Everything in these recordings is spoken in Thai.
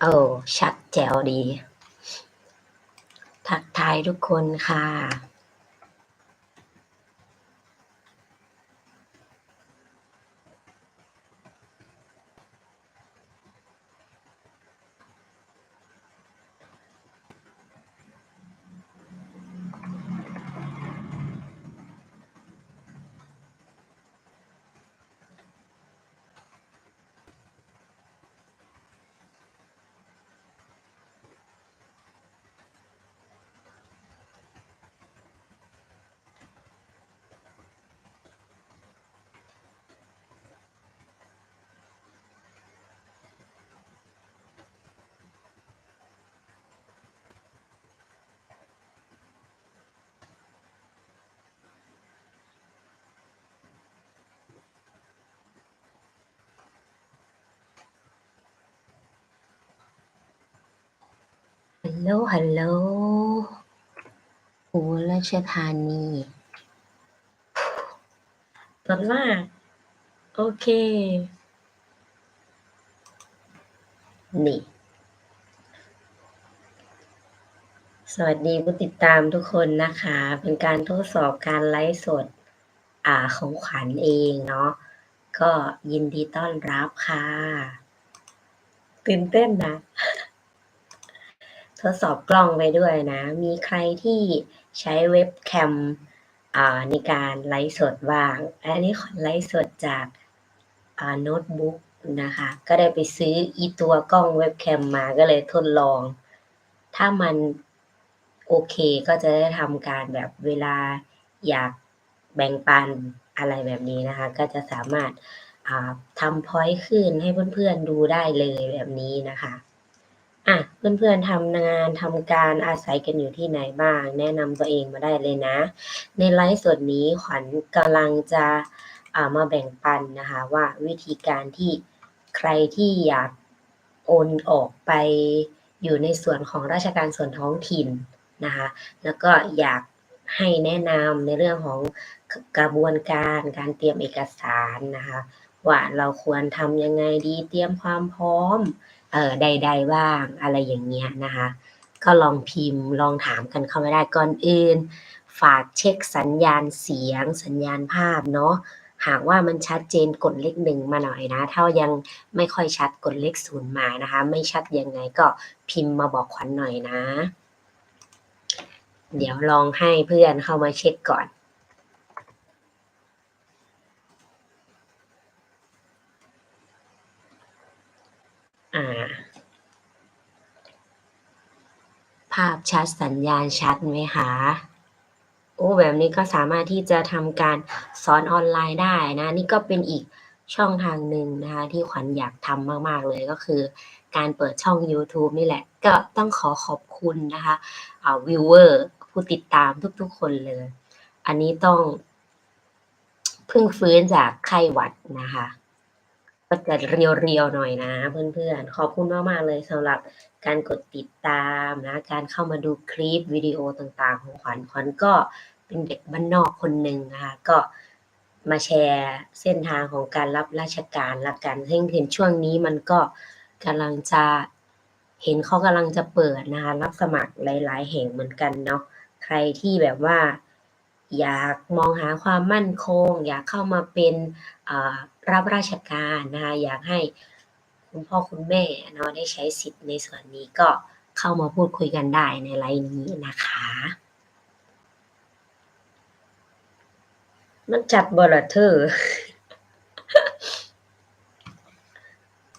โอ้ชัดแจ๋วดี ทักทายทุกคนค่ะ โหลฮัลโหลอุลราชธานีตอนมาโอเค นี่ สวัสดีผู้ติดตามทุกคนนะคะ เป็นการทดสอบการไลฟ์สด อ่าของขวัญเองเนาะ ก็ยินดีต้อนรับค่ะ ตื่นเต้นนะ ทดสอบกล้องไปด้วยนะ มีใครที่ใช้เว็บแคมอ่าในการไลฟ์สดบ้าง อันนี้ไลฟ์สดจากอ่าโน้ตบุ๊กนะคะ ก็ได้ไปซื้ออีตัวกล้องเว็บแคมมาก็เลยทดลอง ถ้ามันโอเคก็จะได้ทำการแบบเวลาอยากแบ่งปันอะไรแบบนี้นะคะ ก็จะสามารถอ่าทำพอยต์ขึ้นให้เพื่อนๆดูได้เลยแบบนี้นะคะ อะเพื่อนๆทำงานทำการอาศัยกันอยู่ที่ไหนบ้าง แนะนำตัวเองมาได้เลยนะ ในไลฟ์สดนี้ขวัญกำลังจะามาแบ่งปันนะคะว่าวิธีการที่ใครที่อยากโอนออกไปอยู่ในส่วนของราชการส่วนท้องถิ่นนะคะแล้วก็อยากให้แนะนำในเรื่องของกระบวนการการเตรียมเอกสารนะคะว่าเราควรทำยังไงดีเตรียมความพร้อม เออใด ๆ บ้างอะไรอย่างเงี้ยนะคะ ก็ลองพิมพ์ลองถามกันเข้ามาได้ก่อนอื่น ฝากเช็คสัญญาณเสียงสัญญาณภาพเนาะหากว่ามันชัดเจนกดเลขหนึ่งมาหน่อยนะ ถ้ายังไม่ค่อยชัดกดเลขศูนย์มานะคะ ไม่ชัดยังไงก็พิมพ์มาบอกขวัญหน่อยนะ เดี๋ยวลองให้เพื่อนเข้ามาเช็คก่อน อ่า ภาพชัดสัญญาณชัดไหมคะโอ้แบบนี้ก็สามารถที่จะทำการสอนออนไลน์ได้นะ นี่ก็เป็นอีกช่องทางหนึ่งนะคะ ที่ขวัญอยากทำมาก ๆ เลยก็คือ การเปิดช่อง YouTube นี่แหละ ก็ต้องขอขอบคุณนะคะอ่าวิวเวอร์ผู้ติดตามทุก ๆ คนเลย อันนี้ต้องเพิ่งฟื้นจากไข้หวัดนะคะ ก็จะเรียวๆหน่อยนะ เพื่อนๆ ขอบคุณมากๆเลยสำหรับการกดติดตามนะ การเข้ามาดูคลิปวิดีโอต่างๆ ของขวัญขวัญก็เป็นเด็กบ้านนอกคนหนึ่งนะคะ ก็มาแชร์เส้นทางของการรับราชการละกันซึ่งเห็นช่วงนี้มันก็กำลังจะเห็นเขากำลังจะเปิดนะคะ รับสมัครหลาย ๆ แห่งเหมือนกันเนาะใครที่แบบว่า อยากมองหาความมั่นคง อยากเข้ามาเป็นรับราชการนะคะอยากให้คุณพ่อคุณแม่เนาะได้ใช้สิทธิ์ในส่วนนี้ก็เข้ามาพูดคุยกันได้ในไลน์นี้นะคะ มันจัดบ่ล่ะเธอ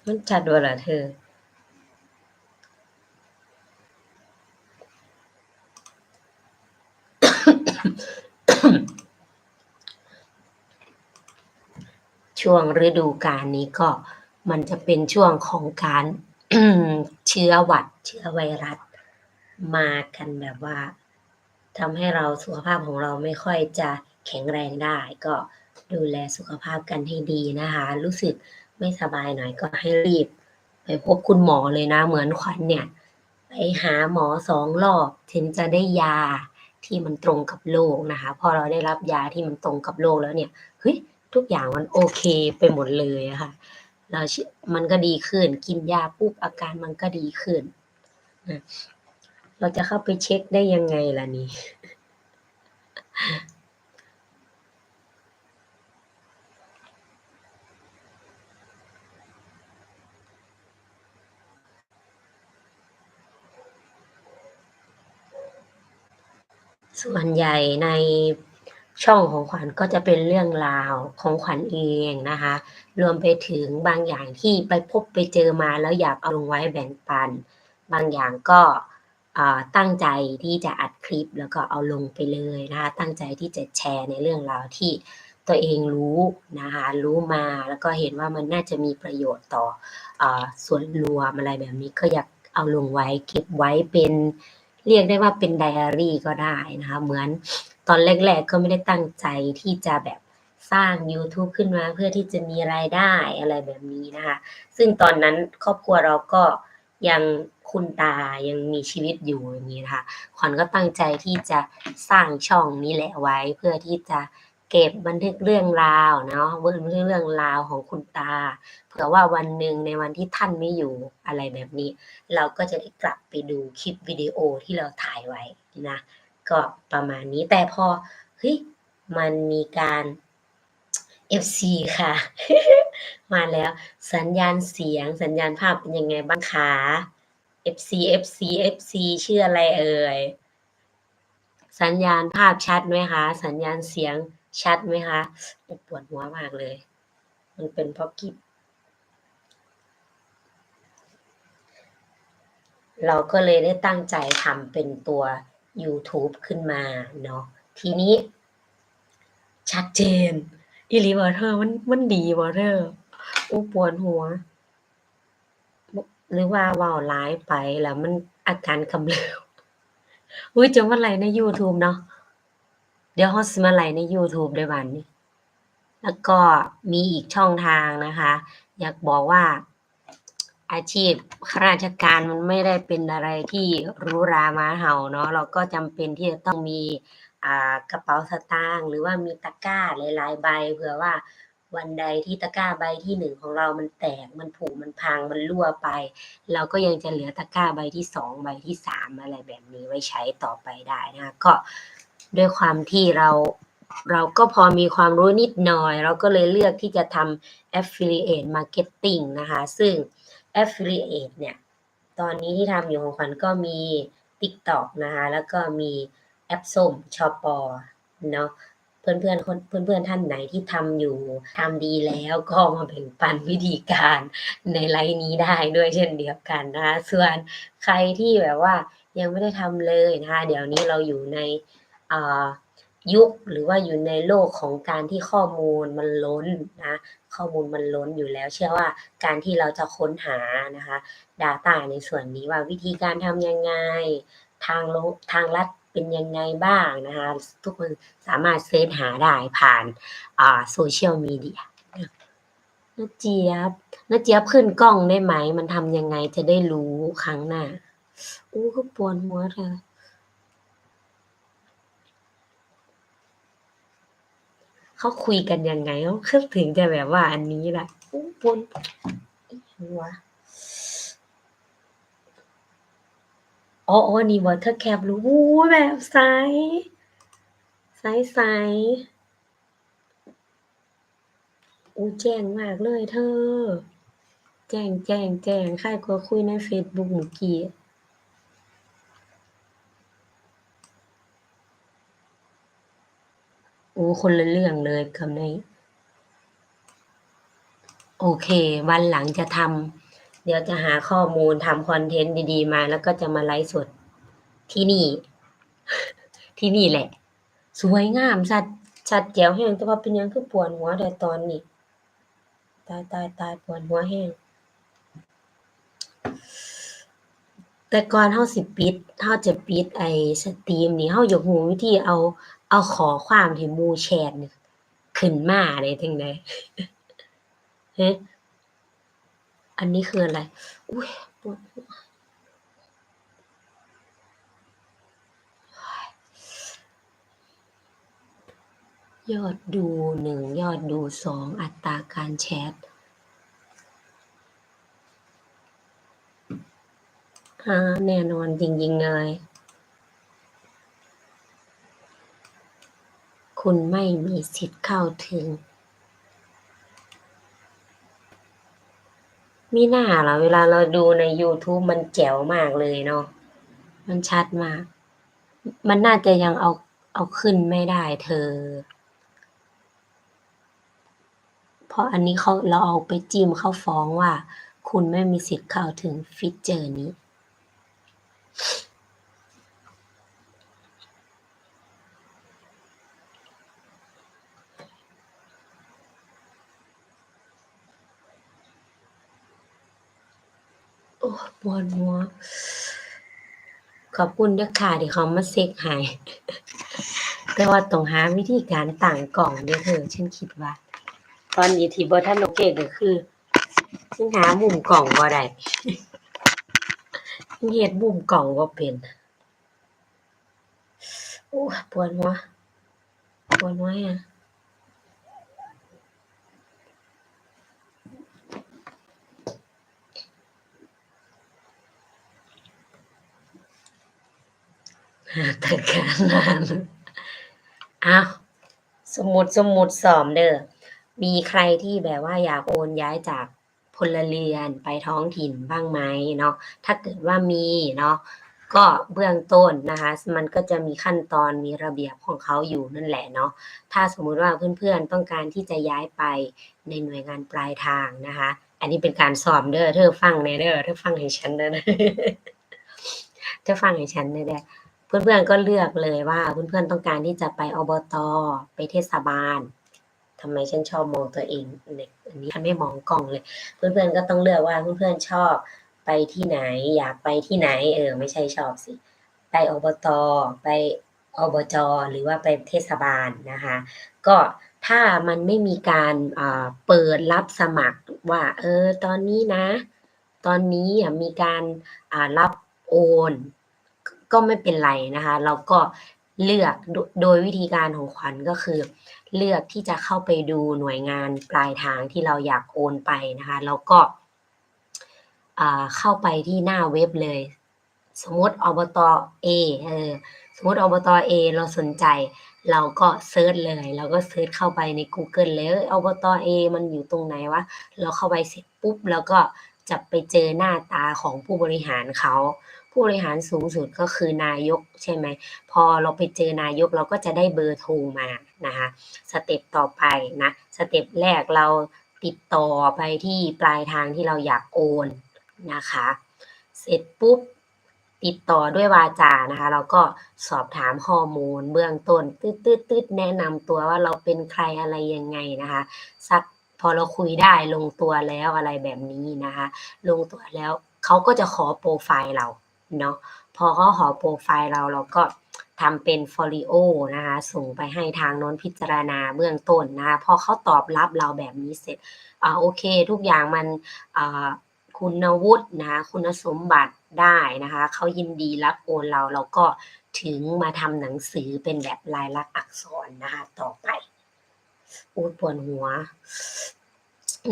มันจัดบ่ล่ะเธอ ช่วงฤดูกาลนี้ก็มันจะเป็นช่วงของการเชื้อหวัด เชื้อไวรัส มากันแบบว่าทำให้เราสุขภาพของเราไม่ค่อยจะแข็งแรงได้ ก็ดูแลสุขภาพกันให้ดีนะคะ รู้สึกไม่สบายหน่อยก็ให้รีบ ไปพบคุณหมอเลยนะ เหมือนขวัญเนี่ย ไปหาหมอสองรอบถึงจะได้ยาที่มันตรงกับโรคนะคะ พอเราได้รับยาที่มันตรงกับโรคแล้วเนี่ยเเฮ้ย ทุกอย่างมันโอเคไปหมดเลยค่ะเราชมันก็ดีขึ้น กินยาปุ๊บอาการมันก็ดีขึ้นอะเราจะเข้าไปเช็กได้ยังไงล่ะนี่?ส่วนใหญ่ใน ช่องของขวัญก็จะเป็นเรื่องราวของขวัญเองนะคะ รวมไปถึงบางอย่างที่ไปพบไปเจอมาแล้วอยากเอาลงไว้แบ่งปัน บางอย่างก็ตั้งใจที่จะอัดคลิปแล้วก็เอาลงไปเลยนะคะตั้งใจที่จะแชร์ในเรื่องราวที่ตัวเองรู้นะคะรู้มาแล้วก็เห็นว่ามันน่าจะมีประโยชน์ต่ออส่วนรวมอะไรแบบนี้ก็อยากเอาลงไว้เก็บไว้เป็นเรียกได้ว่าเป็นไดอารี่ก็ได้นะคะเหมือน ตอนแรกๆก็ไม่ได้ตั้งใจที่จะแบบสร้างยูทูบขึ้นมาเพื่อที่จะมีรายได้อะไรแบบนี้นะคะ ซึ่งตอนนั้นครอบครัวเราก็ยังคุณตายังมีชีวิตอยู่อย่างงี้นะคะขวัญก็ตั้งใจที่จะสร้างช่องนี้แหละไว้ เพื่อที่จะเก็บบันทึกเรื่องราวเนาะบันทึกเรื่องราวของคุณตา เผื่อว่าวันหนึ่งในวันที่ท่านไม่อยู่อะไรแบบนี้ เราก็จะได้กลับไปดูคลิปวิดีโอที่เราถ่ายไว้นะ ก็ประมาณนี้แต่พอเฮ้ยมันมีการ FC ค่ะ มาแล้วสัญญาณเสียงสัญญาณภาพเป็นยังไงบ้างคะ? FC FC FC ชื่ออะไรเอ่ย?สัญญาณภาพชัดไหมคะ?สัญญาณเสียงชัดไหมคะ?ปวดหัวมากเลย มันเป็นเพราะคลิปเราก็เลยได้ตั้งใจทำเป็นตัว ยูทูบขึ้นมาเนาะทีนี้ ชัดเจนอีลีบ่เธอมันมันดีบ่เธอโอ้ปวดหัว หรือว่าว้าหลายไปแล้วมันอาการกำเริบอุ๊ยจะมาไลฟ์ในยูทูบเนาะเดี๋ยวเราสิมาไลฟ์ในยูทูบเด้อบัดนี้ แล้วก็มีอีกช่องทางนะคะ อยากบอกว่า อาชีพข้าราชการมันไม่ได้เป็นอะไรที่รูหรามาเห่าเนาะเราก็จำเป็นที่จะต้องมีกระเป๋าสตางค์หรือว่ามีตะกร้าหลายๆใบเผื่อว่าวันใดที่ตะกร้าใบที่1ของเรามันแตก มันผุ มันพัง มันรั่วไป เราก็ยังจะเหลือตะกร้าใบที่2ใบที่3อะไรแบบนี้ไว้ใช้ต่อไปได้นะคะก็ด้วยความที่เราเราก็พอมีความรู้นิดหน่อย เราก็เลยเลือกที่จะทำ Affiliate Marketing นะคะ ซึ่ง Affiliate เนี่ย ตอนนี้ที่ทำอยู่ของขวัญก็มี TikTok นะคะ แล้วก็มีแอปส้มชอปอ.เนาะเพื่อนๆคนเพื่อนๆท่านไหนที่ทำอยู่ทำดีแล้วก็มาแบ่งปันวิธีการในไลฟ์นี้ได้ด้วยเช่นเดียวกันนะคะส่วนใครที่แบบว่ายังไม่ได้ทำเลยนะคะเดี๋ยวนี้เราอยู่ในอ่ายุคหรือว่าอยู่ในโลกของการที่ข้อมูลมันล้นนะ ข้อมูลมันล้นอยู่แล้ว เชื่อว่าการที่เราจะค้นหานะคะดาตาในส่วนนี้ว่าวิธีการทำยังไง ทางลทางลัดเป็นยังไงบ้างนะคะ ทุกคนสามารถเซิร์ชหาได้ผ่านอ่า Social Media นะน้าเจี๊ยบนาเจี๊ยบขึ้นกล้องได้ไหม?มันทำยังไงจะได้รู้ครั้งหน้า?โอ้คือปวดหัวแท้ เขาคุยกันยังไง?เขาคือถึงจะแบบว่าอันนี้ล่ะโอ้ปวดอิหยังวะอ๋อนี่บ่เธอร์แคปรูปโอ้แบบใสใสๆโอ้แจ้งมากเลยเธอ แจ้งๆๆคล้ายกว่าคุยในเฟซบุ๊กเมื่อกี้ โอ้ คนละเรื่องเลยกับในโอเค วันหลังจะทำเดี๋ยวจะหาข้อมูลทำคอนเทนต์ดีๆมา แล้วก็จะมาไลฟ์สดที่นี่ ที่นี่แหละ สวยงามชัดชัดแจ๋วแรงแต่ว่าเป็นยังคือปวดหัวแท้ตอนนี้ ตายๆๆปวดหัวแรงแต่ก่อนเราสิปิดเราจะปิดไอ้สตรีมนี่เราอยากรู้วิธีเอา เอาขอความที่มูแชนขึ้นมาได้จั่งใดฮะอันนี้คืออะไร?อุ๊ยปวดหัวยอดดูหนึ่งยอดดูสองอัตราการแชทอ่าแน่นอนจริงๆเลย คุณไม่มีสิทธิ์เข้าถึง มีหน้าเหรอเวลาเราดูใน YouTube มันแจ๋วมากเลยเนาะมันชัดมาก มันน่าจะยังเอาเอาขึ้นไม่ได้เธอ เพราะอันนี้เขาเราเอาไปจิ้มเขาฟ้องว่า คุณไม่มีสิทธิ์เข้าถึงฟีเจอร์นี้ อ้ปวดหัว ขอบคุณด้อค่ะที่เขามาเช็กให้แต่ว่าต้องหาวิธีการตั้งกล้องเด้อเธอฉันคิดว่า ตอนนี้ที่บ่ทันโอเคก็คือฉันหามุมกล้องบ่ได้เฮ็ดมุมกล้องบ่เป็นโอ้ปวดหัวปวดหัวแฮ แต่การงานอ้าวสมมุติสมมุติซ้อมเด้อมีใครที่แบบว่าอยากโอนย้ายจากพลเรือนไปท้องถิ่นบ้างไหมเนาะถ้าเกิดว่ามีเนาะก็เบื้องต้นนะคะ มันก็จะมีขั้นตอนมีระเบียบของเขาอยู่นั่นแหละเนาะถ้าสมมุติว่าเพื่อนๆต้องการที่จะย้ายไปในหน่วยงานปลายทางนะคะ อันนี้เป็นการซ้อมเด้อเธอฟังแหน่เด้อเธอฟังให้ฉันเด้อเธอฟังให้ฉันเด้อ เพื่อนๆก็เลือกเลยว่าเพื่อนๆต้องการที่จะไปอบตไปเทศบาลทำไมฉันชอบมองตัวเองในอันนี้ฉันไม่มองกล้องเลย เพื่อนๆก็ต้องเลือกว่าเพื่อนๆชอบไปที่ไหน อยากไปที่ไหน เออ ไม่ใช่ชอบสิ ไปอบตไปอบจหรือว่าไปเทศบาลนะคะ ก็ถ้ามันไม่มีการเปิดรับสมัครว่า เออ ตอนนี้นะ ตอนนี้มีการรับโอน ก็ไม่เป็นไรนะคะ เราก็เลือกโดยวิธีการของขวัญก็คือ เลือกที่จะเข้าไปดูหน่วยงานปลายทางที่เราอยากโอนไปนะคะ แล้วก็เข้าไปที่หน้าเว็บเลย สมมติอบต A เออสมมติอบต A เราสนใจ เราก็เซิร์ชเลยเราก็เซิร์ชเข้าไปในกูเกิลเลยอบต A มันอยู่ตรงไหนวะเราเข้าไปเสร็จปุ๊บเราก็จะไปเจอหน้าตาของผู้บริหารเขา ผู้บริหารสูงสุดก็คือนายกใช่ไหมพอเราไปเจอนายกเราก็จะได้เบอร์โทรมานะคะสเต็ปต่อไปนะสเต็ปแรกเราติดต่อไปที่ปลายทางที่เราอยากโอนนะคะ เสร็จปุ๊บติดต่อด้วยวาจานะคะ เราก็สอบถามข้อมูลเบื้องต้นตืดๆๆแนะนำตัวว่าเราเป็นใครอะไรยังไงนะคะสักพอเราคุยได้ลงตัวแล้วอะไรแบบนี้นะคะ ลงตัวแล้วเขาก็จะขอโพรไฟล์เรา เนาะพอเขาขอโพรไฟล์เราเราก็ทำเป็นโฟลิโอนะคะส่งไปให้ทางโน้นพิจารณาเบื้องต้นนะคะพอเขาตอบรับเราแบบนี้เสร็จอ่าโอเค ทุกอย่างมันอ่าคุณวุฒินะคะคุณสมบัติได้นะคะเขายินดีรับโอนเราเราก็ถึงมาทำหนังสือเป็นแบบลายลักษณ์อักษรนะคะต่อไปอ๊ยปวดหัว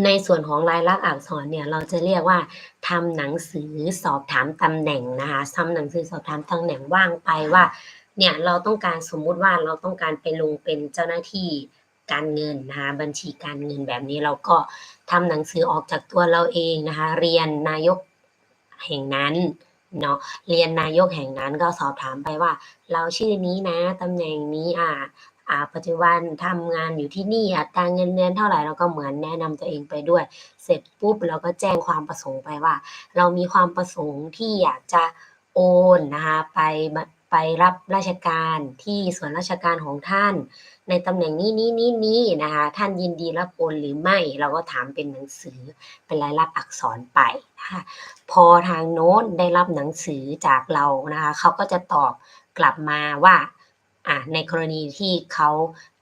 ในส่วนของลายลักษณ์อักษรเนี่ยเราจะเรียกว่าทำหนังสือสอบถามตำแหน่งนะคะทำหนังสือสอบถามตำแหน่งว่างไปว่าเนี่ยเราต้องการสมมุติว่าเราต้องการไปลงเป็นเจ้าหน้าที่การเงินนะคะบัญชีการเงินแบบนี้เราก็ทำหนังสือออกจากตัวเราเองนะคะเรียนนายกแห่งนั้นเนาะเรียนนายกแห่งนั้นก็สอบถามไปว่า เราชื่อนี้นะตำแหน่งนี้อ่า อ่าปัจจุบันทำงานอยู่ที่นี่อัตราเงินเดือนเท่าไหร่เราก็เหมือนแนะนำตัวเองไปด้วย เสร็จปุ๊บเราก็แจ้งความประสงค์ไปว่า เรามีความประสงค์ที่อยากจะโอนนะคะไปไปรับราชการที่ส่วนราชการของท่าน ในตำแหน่งนี้ๆๆๆนะคะท่านยินดีรับโอนหรือไม่เราก็ถามเป็นหนังสือเป็นลายลักษณ์อักษรไปนะคะพอทางโน้นได้รับหนังสือจากเรานะคะเขาก็จะตอบกลับมาว่า อ่าในกรณีที่เขา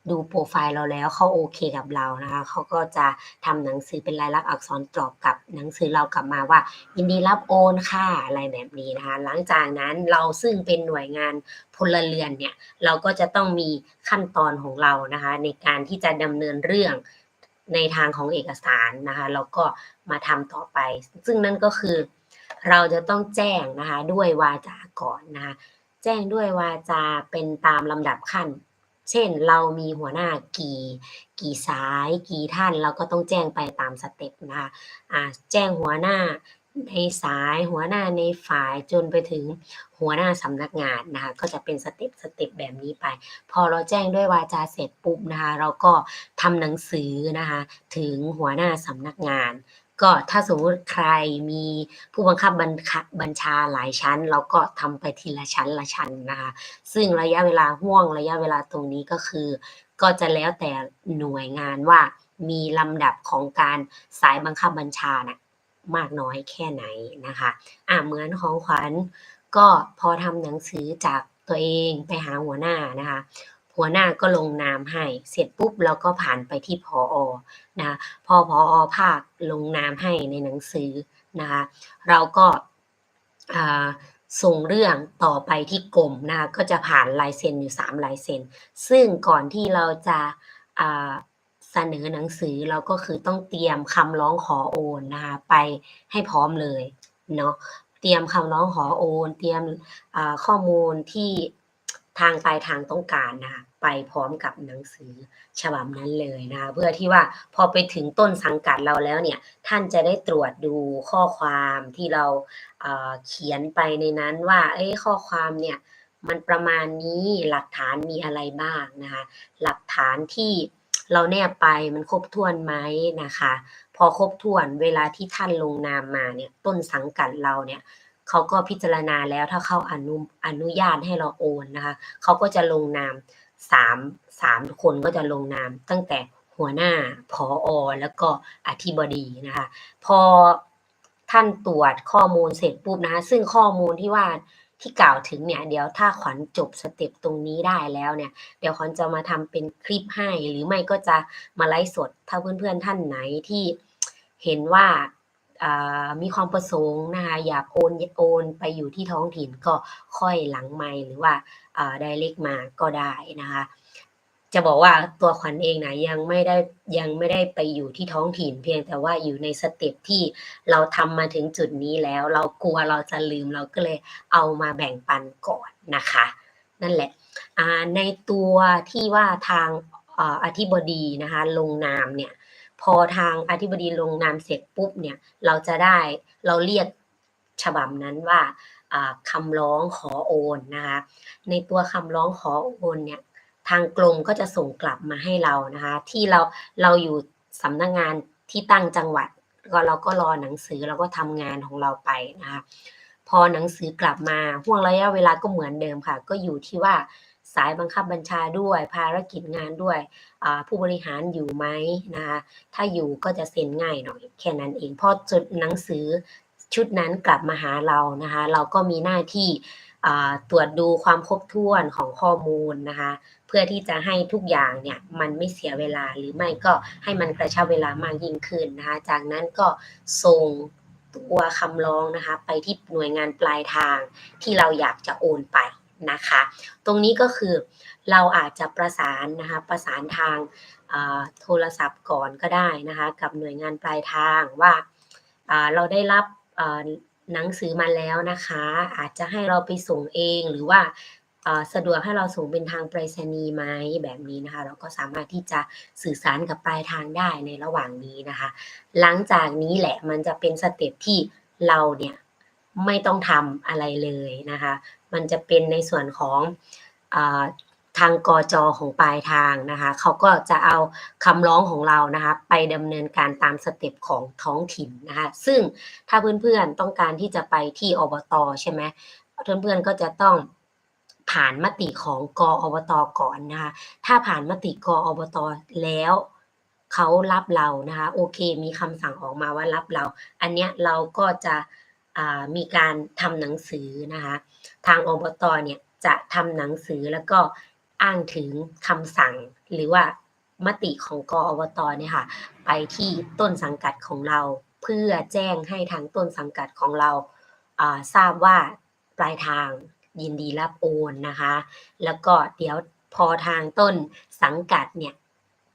ดูโปรไฟล์เราแล้วเขาโอเคกับเรานะคะเขาก็จะทำหนังสือเป็นลายลักษณ์อักษรตอบกับหนังสือเรากลับมาว่า ยินดีรับโอนค่ะอะไรแบบนี้นะคะหลังจากนั้นเราซึ่งเป็นหน่วยงานพลเรือนเนี่ยเราก็จะต้องมีขั้นตอนของเรานะคะในการที่จะดำเนินเรื่องในทางของเอกสารนะคะแล้วก็มาทำต่อไป ซึ่งนั่นก็คือเราจะต้องแจ้งนะคะด้วยวาจาก่อนนะคะ แจ้งด้วยวาจาเป็นตามลำดับขั้น เช่นเรามีหัวหน้ากี่กี่สายกี่ท่านเราก็ต้องแจ้งไปตามสเต็ปนะคะแจ้งหัวหน้าในสายหัวหน้าในฝ่ายจนไปถึงหัวหน้าสำนักงานนะคะก็จะเป็นสเต็ปสเต็ปแบบนี้ไป พอเราแจ้งด้วยวาจาเสร็จปุ๊บนะคะเราก็ทำหนังสือนะคะถึงหัวหน้าสำนักงาน ก็ถ้าสมมติใครมีผู้บังคับบัญชาบัญชาหลายชั้น เราก็ทำไปทีละชั้นละชั้นนะคะ ซึ่งระยะเวลาห่วงระยะเวลาตรงนี้ก็คือ ก็จะแล้วแต่หน่วยงานว่ามีลำดับของการสายบังคับบัญชานะ่ะมากน้อยแค่ไหนนะคะ อะเหมือนของขวัญก็พอทำหนังสือจากตัวเองไปหาหัวหน้านะคะ หัวหน้าก็ลงนามให้ เสร็จปุ๊บเราก็ผ่านไปที่พออนะคะพอพออภาคลงนามให้ในหนังสือนะคะเราก็ส่งเรื่องต่อไปที่กรมนะคะก็จะผ่านลายเซ็นอยู่ 3 ลายเซ็น ซึ่งก่อนที่เราจะเสนอหนังสือเราก็คือต้องเตรียมคำร้องขอโอนนะคะไปให้พร้อมเลยเนาะเตรียมคำร้องขอโอน เตรียมข้อมูลที่ทางปลายทางต้องการนะคะ ไปพร้อมกับหนังสือฉบับนั้นเลยนะคะเพื่อที่ว่าพอไปถึงต้นสังกัดเราแล้วเนี่ยท่านจะได้ตรวจดูข้อความที่เราเขียนไปในนั้นว่าเอ้ข้อความเนี่ยมันประมาณนี้หลักฐานมีอะไรบ้างนะคะหลักฐานที่เราแนบไปมันครบถ้วนไหมนะคะ พอครบถ้วนเวลาที่ท่านลงนามมาเนี่ยต้นสังกัดเราเนี่ยเขาก็พิจารณาแล้วถ้าเขาอนุอนุญาตให้เราโอนนะคะเขาก็จะลงนาม สามสามคนก็จะลงนามตั้งแต่หัวหน้าผออแล้วก็อธิบดีนะคะพอท่านตรวจข้อมูลเสร็จปุ๊บนะคะซึ่งข้อมูลที่ว่าที่กล่าวถึงเนี่ยเดี๋ยวถ้าขวัญจบสเต็ปตรงนี้ได้แล้วเนี่ย เดี๋ยวขวัญจะมาทำเป็นคลิปให้ หรือไม่ก็จะมาไลฟ์สด ถ้าเพื่อนๆท่านไหนที่เห็นว่า มีความประสงค์นะคะอยากโอนโอนไปอยู่ที่ท้องถิ่นก็ค่อยหลังไม่หรือว่าได้เล็กมาก็ได้นะคะจะบอกว่าตัวขวัญเองนะยังไม่ได้ยังไม่ได้ไปอยู่ที่ท้องถิ่น เพียงแต่ว่าอยู่ในสเต็ปที่เราทำมาถึงจุดนี้แล้ว เรากลัวเราจะลืมเราก็เลยเอามาแบ่งปันก่อนนะคะ นั่นแหละในตัวที่ว่าทางอธิบดีนะคะลงนามเนี่ย พอทางอธิบดีลงนามเสร็จปุ๊บเนี่ยเราจะได้เราเรียกฉบับนั้นว่าคำร้องขอโอนนะคะในตัวคำร้องขอโอนเนี่ยทางกรมก็จะส่งกลับมาให้เรานะคะที่เราเราอยู่สำนักงงานที่ตั้งจังหวัดก็เราก็รอหนังสือเราก็ทำงานของเราไปนะคะพอหนังสือกลับมาห่วงระยะเวลาก็เหมือนเดิมค่ะ ก็อยู่ที่ว่า สายบังคับบัญชาด้วย ภารกิจงานด้วยผู้บริหารอยู่ไหมนะคะถ้าอยู่ก็จะเซ็นง่ายหน่อยแค่นั้นเองพอจดหนังสือชุดนั้นกลับมาหาเรานะคะเราก็มีหน้าที่ตรวจดูความครบถ้วนของข้อมูลนะคะเพื่อที่จะให้ทุกอย่างเนี่ยมันไม่เสียเวลาหรือไม่ก็ให้มันกระชับเวลามากยิ่งขึ้นนะคะจากนั้นก็ส่งตัวคำร้องนะคะไปที่หน่วยงานปลายทางที่เราอยากจะโอนไป นะคะ ตรงนี้ก็คือเราอาจจะประสานนะคะประสานทางโทรศัพท์ก่อนก็ได้นะคะกับหน่วยงานปลายทางว่าเราได้รับหนังสือมาแล้วนะคะ อาจจะให้เราไปส่งเองหรือว่าสะดวกให้เราส่งเป็นทางไปรษณีย์ไหมแบบนี้นะคะ เราก็สามารถที่จะสื่อสารกับปลายทางได้ในระหว่างนี้นะคะ หลังจากนี้แหละมันจะเป็นสเต็ปที่เราเนี่ย ไม่ต้องทำอะไรเลยนะคะ มันจะเป็นในส่วนของอทางกอจอของปลายทางนะคะ เขาก็จะเอาคำร้องของเรานะคะ ไปดำเนินการตามสเต็ปของท้องถิ่นนะคะ ซึ่งถ้าเพื่อนๆต้องการที่จะไปที่อบตใช่ไหมเพื่อนๆก็จะต้องผ่านมติของกออบตก่อนนะคะ ถ้าผ่านมติกอบตแล้วเขารับเรานะคะ โอเค มีคำสั่งออกมาว่ารับเรา อันเนี้ยเราก็จะ มีการทำหนังสือนะคะทางอบตเนี่ยจะทำหนังสือแล้วก็อ้างถึงคำสั่งหรือว่ามติของกอบตเนี่ยค่ะไปที่ต้นสังกัดของเรา เพื่อแจ้งให้ทางต้นสังกัดของเราทราบว่าปลายทางยินดีรับโอนนะคะ แล้วก็เดี๋ยวพอทางต้นสังกัดเนี่ย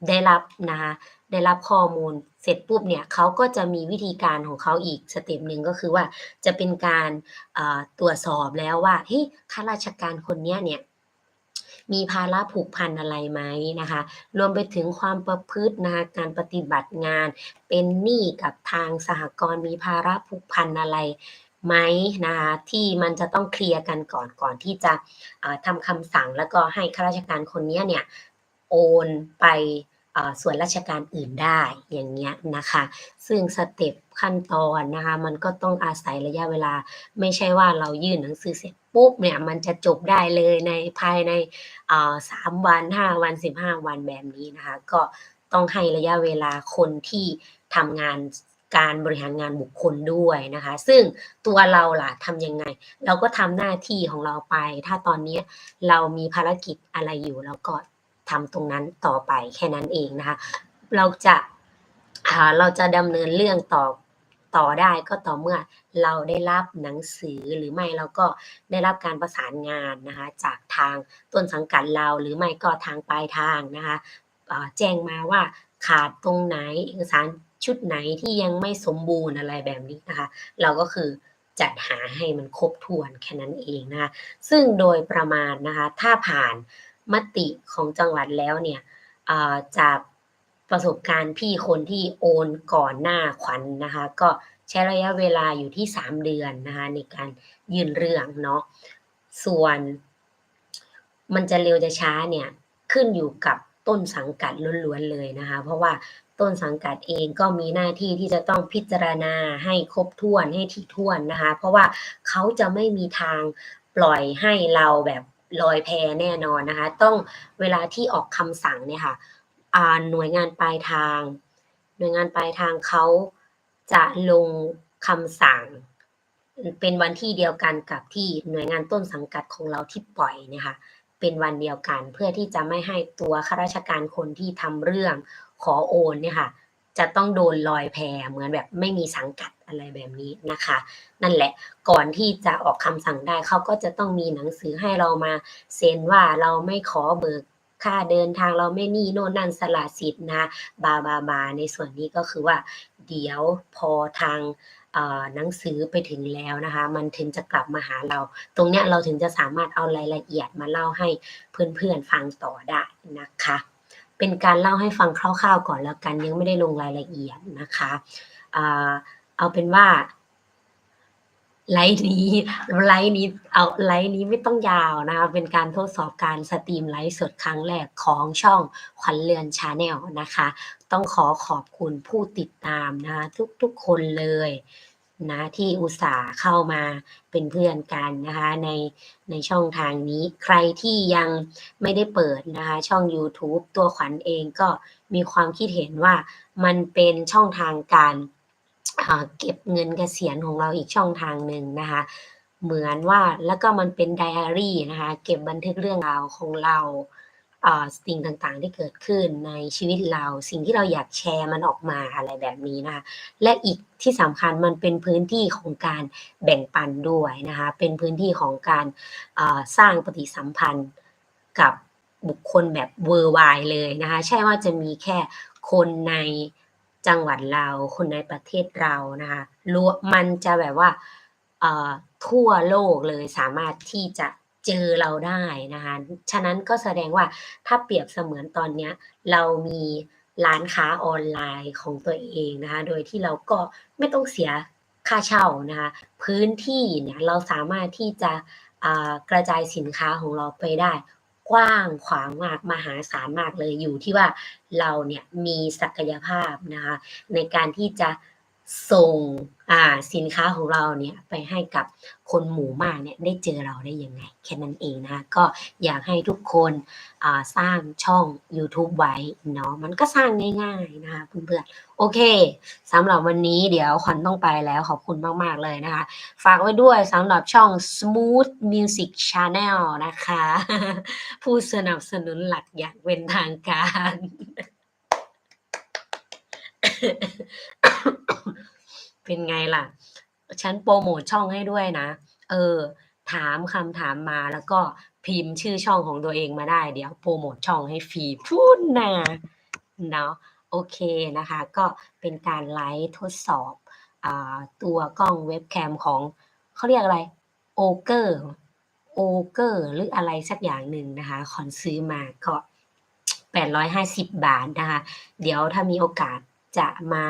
ได้รับนะคะได้รับข้อมูล เสร็จปุ๊บเนี่ยเขาก็จะมีวิธีการของเขาอีกสเต็ปหนึ่งก็คือว่าจะเป็นการตรวจสอบแล้วว่าเฮ้ยข้าราชการคนนี้เนี่ยมีภาระผูกพันอะไรไหมนะคะ รวมไปถึงความประพฤตินะคะการปฏิบัติงาน เป็นหนี้กับทางสหกรณ์มีภาระผูกพันอะไรไหมนะคะที่มันจะต้องเคลียร์กันก่อนก่อนที่จะทำคำสั่งแล้วก็ให้ข้าราชการคนนี้เนี่ยโอนไป ส่วนราชการอื่นได้อย่างเงี้ยนะคะ ซึ่งสเต็ปขั้นตอนนะคะ มันก็ต้องอาศัยระยะเวลา ไม่ใช่ว่าเรายื่นหนังสือเสร็จปุ๊บเนี่ยมันจะจบได้เลยในภายในสามวันห้าวันสิบห้าวันแบบนี้นะคะ ก็ต้องให้ระยะเวลาคนที่ทำงานการบริหารงานบุคคลด้วยนะคะ ซึ่งตัวเราล่ะทำยังไง เราก็ทำหน้าที่ของเราไป ถ้าตอนนี้เรามีภารกิจอะไรอยู่เราก็ ทำตรงนั้นต่อไปแค่นั้นเองนะคะ เราจะเราจะดำเนินเรื่องต่อต่อได้ก็ต่อเมื่อเราได้รับหนังสือหรือไม่เราก็ได้รับการประสานงานนะคะจากทางต้นสังกัดเราหรือไม่ก็ทางปลายทางนะคะแจ้งมาว่าขาดตรงไหนเอกสารชุดไหนที่ยังไม่สมบูรณ์อะไรแบบนี้นะคะ เราก็คือจัดหาให้มันครบถ้วนแค่นั้นเองนะคะซึ่งโดยประมาณนะคะถ้าผ่าน มติของจังหวัดแล้วเนี่ยจากประสบการณ์พี่คนที่โอนก่อนหน้าขวัญนนะคะ ก็ใช้ระยะเวลาอยู่ที่ 3 เดือนนะคะ ในการยื่นเรื่องเนาะส่วนมันจะเร็วจะช้าเนี่ยขึ้นอยู่กับต้นสังกัดล้วนๆเลยนะคะ เพราะว่าต้นสังกัดเองก็มีหน้าที่ที่จะต้องพิจารณาให้ครบถ้วนให้ถี่ถ้วนนะคะ เพราะว่าเขาจะไม่มีทางปล่อยให้เราแบบ ลอยแพแน่นอนนะคะ ต้องเวลาที่ออกคำสั่งเนี่ยค่ะหน่วยงานปลายทาง หน่วยงานปลายทางเขาจะลงคำสั่ง เป็นวันที่เดียวกันกับที่หน่วยงานต้นสังกัดของเราที่ปล่อยนะคะเป็นวันเดียวกันเพื่อที่จะไม่ให้ตัวข้าราชการคนที่ทำเรื่องขอโอนเนี่ยค่ะ จะต้องโดนลอยแพเหมือนแบบไม่มีสังกัดอะไรแบบนี้นะคะ นั่นแหละก่อนที่จะออกคำสั่งได้เขาก็จะต้องมีหนังสือให้เรามาเซ็นว่าเราไม่ขอเบิกค่าเดินทางเราไม่นี่โน่นนั่นสละสิทธิ์นะบาบาบาในส่วนนี้ก็คือว่า เดี๋ยวพอทางหนังสือไปถึงแล้วนะคะ มันถึงจะกลับมาหาเรา ตรงเนี้ยเราถึงจะสามารถเอารายละเอียดมาเล่าให้เพื่อนๆฟังต่อได้นะคะ เป็นการเล่าให้ฟังคร่าวๆก่อนแล้วกัน ยังไม่ได้ลงรายละเอียดนะคะเอาเป็นว่าไลฟ์นี้ไลฟ์นี้เอาไลฟ์นี้ไม่ต้องยาวนะคะเป็นการทดสอบการสตรีมไลฟ์สดครั้งแรกของช่องขวัญเรือนชาแนลนะคะ ต้องขอขอบคุณผู้ติดตามนะคะทุกๆคนเลย นะที่อุตส่าห์เข้ามาเป็นเพื่อนกันนะคะในในช่องทางนี้ใครที่ยังไม่ได้เปิดนะคะช่อง YouTube ตัวขวัญเองก็มีความคิดเห็นว่ามันเป็นช่องทางการเก็บเงินเกษียณของเราอีกช่องทางหนึ่งนะคะเหมือนว่าแล้วก็มันเป็นไดอารี่นะคะเก็บบันทึกเรื่องราวของเรา สิ่งต่างๆ ที่เกิดขึ้นในชีวิตเรา สิ่งที่เราอยากแชร์มันออกมาอะไรแบบนี้นะคะและอีกที่สำคัญมันเป็นพื้นที่ของการแบ่งปันด้วยนะคะเป็นพื้นที่ของการสร้างปฏิสัมพันธ์กับบุคคลแบบเวอร์ไวเลยนะคะใช่ว่าจะมีแค่คนในจังหวัดเรา คนในประเทศเรานะคะรู้มันจะแบบว่าทั่วโลกเลยสามารถที่จะ เจอเราได้นะคะ ฉะนั้นก็แสดงว่าถ้าเปรียบเสมือนตอนนี้เรามีร้านค้าออนไลน์ของตัวเองนะคะ โดยที่เราก็ไม่ต้องเสียค่าเช่านะคะ พื้นที่เนี่ยเราสามารถที่จะกระจายสินค้าของเราไปได้ กว้างขวางมากมหาศาลมากเลยอยู่ที่ว่าเราเนี่ยมีศักยภาพนะคะในการที่จะ ส่งอ่าสินค้าของเราเนี่ยไปให้กับคนหมู่มากเนี่ยได้เจอเราได้ยังไง แค่นั้นเองนะคะก็อยากให้ทุกคนอ่าสร้างช่อง YouTube ไว้เนาะมันก็สร้างง่ายๆนะคะเพื่อนๆโอเคสำหรับวันนี้เดี๋ยวขวัญต้องไปแล้วขอบคุณมากๆเลยนะคะ ฝากไว้ด้วยสำหรับช่อง Smooth Music Channel นะคะ ผู้สนับสนุนหลักอย่างเป็นทางการ เป็นไงล่ะ ฉันโปรโมทช่องให้ด้วยนะ เออ ถามคำถามมาแล้วก็พิมพ์ชื่อช่องของตัวเองมาได้ เดี๋ยวโปรโมทช่องให้ฟรีพูดนะเนาะโอเคนะคะ ก็เป็นการไลฟ์ทดสอบอตัวกล้องเว็บแคมของเขาเรียกอะไรโอเกอร์โอเกอร์หรืออะไรสักอย่างหนึ่งนะคะ คอนซื้อมาก็ 850 บาทนะคะ เดี๋ยวถ้ามีโอกาสจะมา